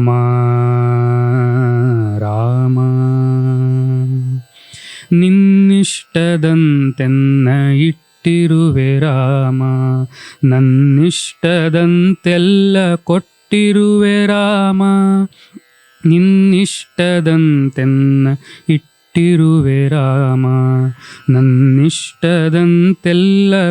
ರಾಮ ರಾಮ. ನಿನ್ನಿಷ್ಟದಂತೆನ್ನ ಇಟ್ಟಿರುವೆ ರಾಮ ನನ್ನಿಷ್ಟದಂತೆಲ್ಲ ಕೊಟ್ಟಿರುವೆ ರಾಮ. ನಿನ್ನಿಷ್ಟದಂತೆನ್ನ ಇಟ್ಟಿರುವೆ ರಾಮ ನನ್ನಿಷ್ಟದಂತೆಲ್ಲ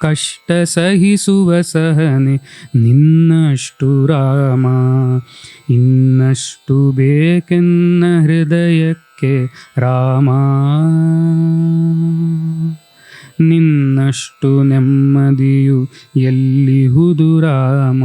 ಕಷ್ಟ ಸಹಿಸುವ ಸಹನೆ ನಿನ್ನಷ್ಟು ರಾಮ. ಇನ್ನಷ್ಟು ಬೇಕೆನ್ನ ಹೃದಯಕ್ಕೆ ರಾಮ. ನಿನ್ನಷ್ಟು ನೆಮ್ಮದಿಯು ಎಲ್ಲಿಹುದು ರಾಮ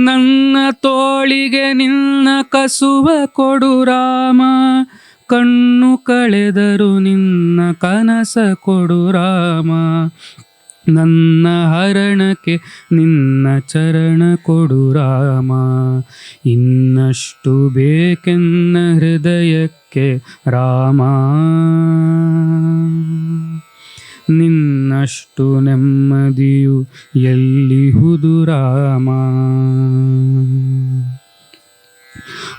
ನನ್ನ ತೋಳಿಗೆ ನಿನ್ನ ಕಸುವ ಕೊಡು ರಾಮ. ಕಣ್ಣು ಕಳೆದರು ನಿನ್ನ ಕನಸ ಕೊಡು ರಾಮ. ನನ್ನ ಹರಣಕ್ಕೆ ನಿನ್ನ ಚರಣ ಕೊಡು ರಾಮ. ಇನ್ನಷ್ಟು ಬೇಕೆನ್ನ ಹೃದಯಕ್ಕೆ ರಾಮ. ನಷ್ಟು ನೆಮ್ಮದಿಯು ಎಲ್ಲಿ ಹುದುರಾಮ?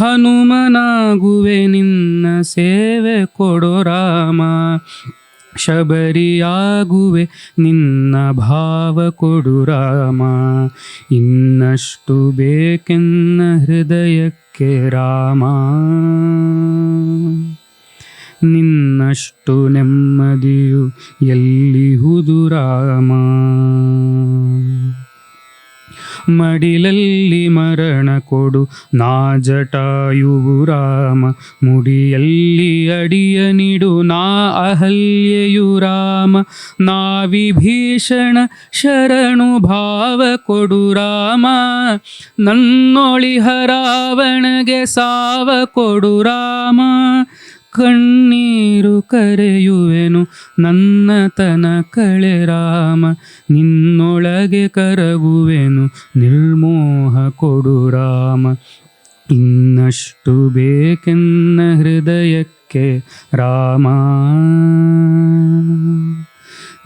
ಹನುಮನಾಗುವೆ ನಿನ್ನ ಸೇವೆ ಕೊಡೋ ರಾಮ. ಶಬರಿಯಾಗುವೆ ನಿನ್ನ ಭಾವ ಕೊಡು ರಾಮ. ಇನ್ನಷ್ಟು ಬೇಕೆನ್ನ ಹೃದಯಕ್ಕೆ ರಾಮ. ನಿನ್ನಷ್ಟು ನೆಮ್ಮದಿಯು ಎಲ್ಲಿಹುದು ರಾಮ. ಮಡಿಲಲ್ಲಿ ಮರಣ ಕೊಡು. ನಾ ಜಟಾಯುವು ರಾಮ, ಮುಡಿಯಲ್ಲಿ ಅಡಿಯ ನಿಡು. ನಾ ಅಹಲ್ಯೆಯು ರಾಮ, ನಾ ವಿಭೀಷಣ ಶರಣು ಭಾವ ಕೊಡು ರಾಮ. ನನ್ನೊಳಿಹ ರಾವಣಗೆ ಸಾವ ಕೊಡು ರಾಮ. ಕಣ್ಣೀರು ಕರೆಯುವೆನು, ನನ್ನ ತನ ಕಳೆ ರಾಮ. ನಿನ್ನೊಳಗೆ ಕರಗುವೆನು, ನಿರ್ಮೋಹ ಕೊಡು ರಾಮ. ಇನ್ನಷ್ಟು ಬೇಕೆನ್ನ ಹೃದಯಕ್ಕೆ ರಾಮ.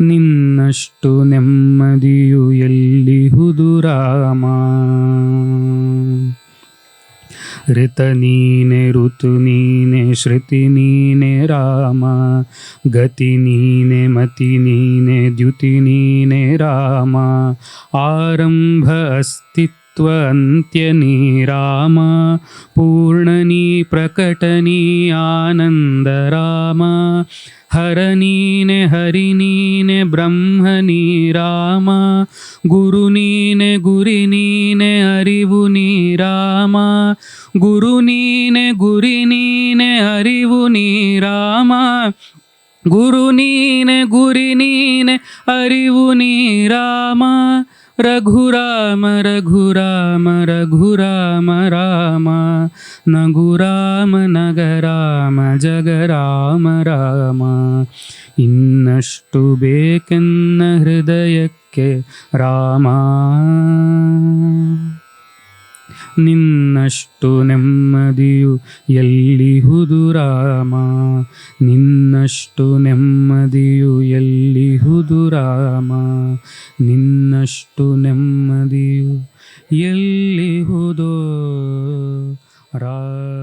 ನಿನ್ನಷ್ಟು ನೆಮ್ಮದಿಯು ಎಲ್ಲಿಹುದು ರಾಮ ऋतनीने ऋतुनीने श्रुतिनीने राम। गतिनीने मतिनीने द्युतिनीने राम। आरम्भस्तित्वन्त्यनी राम पूर्णनी प्रकटनी आनन्द राम। हरनीने हरिनीने ब्रह्मनी राम। गुरुनीने गुरिनी ಗುರು ನೀನೆ, ಗುರಿ ನೀನೆ, ಅರಿವು ನೀ ರಾಮ ಗುರು ನೀನೆ, ಗುರಿ ನೀನೆ, ಅರಿವು ನೀ ರಾಮ ರಘುರಾಮ ರಘುರಾಮ ರಘುರಾಮ ರಾಮ. ನಗುರಾಮ, ನಗರಾಮ, ಜಗರಾಮ ರಾಮ. ಇನ್ನಷ್ಟು ಬೇಕೆನ್ನ ಹೃದಯಕ್ಕೆ ರಾಮ. ನಿನ್ನಷ್ಟು ನೆಮ್ಮದಿಯು ಎಲ್ಲಿಹುದು ರಾಮ? ನಿನ್ನಷ್ಟು ನೆಮ್ಮದಿಯು ಎಲ್ಲಿಹುದು ರಾಮ? ನಿನ್ನಷ್ಟು ನೆಮ್ಮದಿಯು ಎಲ್ಲಿಹುದು ರಾಮ?